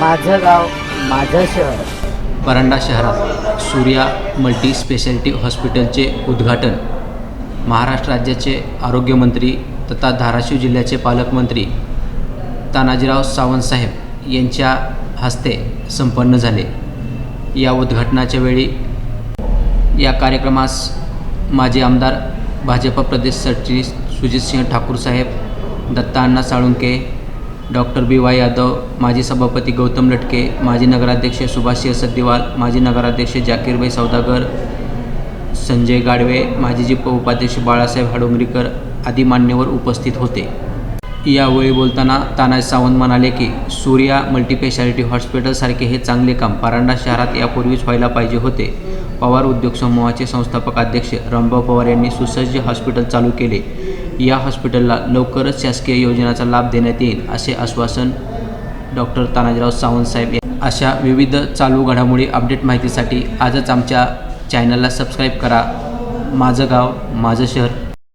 माझं गाव माझं शहर. परंडा शहरात सूर्या मल्टी स्पेशालिटी हॉस्पिटलचे उद्घाटन. महाराष्ट्र राज्याचे आरोग्यमंत्री तथा धाराशिव जिल्ह्याचे पालकमंत्री तानाजीराव सावंतसाहेब यांच्या हस्ते संपन्न झाले. या उद्घाटनाच्या वेळी या कार्यक्रमास माजी आमदार भाजप प्रदेश सरचिटणीस सुजितसिंह ठाकूर साहेब Datta Anna Salunke doctor B Y Yadav माजी सभापती गौतम लटके माजी नगराध्यक्ष सुभाषसिंह सद्दिवाल माजी नगराध्यक्ष जाकीरबाई सौदागर संजय गाडवे माजी जिप उपाध्यक्ष बाळासाहेब हाडोंगरीकर आदी मान्यवर उपस्थित होते. यावेळी बोलताना तानाजी सावंत म्हणाले की सूर्या मल्टीस्पेशालिटी हॉस्पिटलसारखे हे चांगले काम परांडा शहरात यापूर्वीच व्हायला पाहिजे होते. पवार उद्योग समूहाचे संस्थापक अध्यक्ष रामभाऊ पवार यांनी सुसज्ज हॉस्पिटल चालू केले. या हॉस्पिटलला लवकरच शासकीय योजनाचा लाभ देण्यात येईल असे आश्वासन डॉक्टर तानाजीराव सावंत साहेब अशा विविध चालू घडामोडी अपडेट माहितीसाठी आजच आमच्या चॅनलला सबस्क्राईब करा. माझं गाव माझं शहर.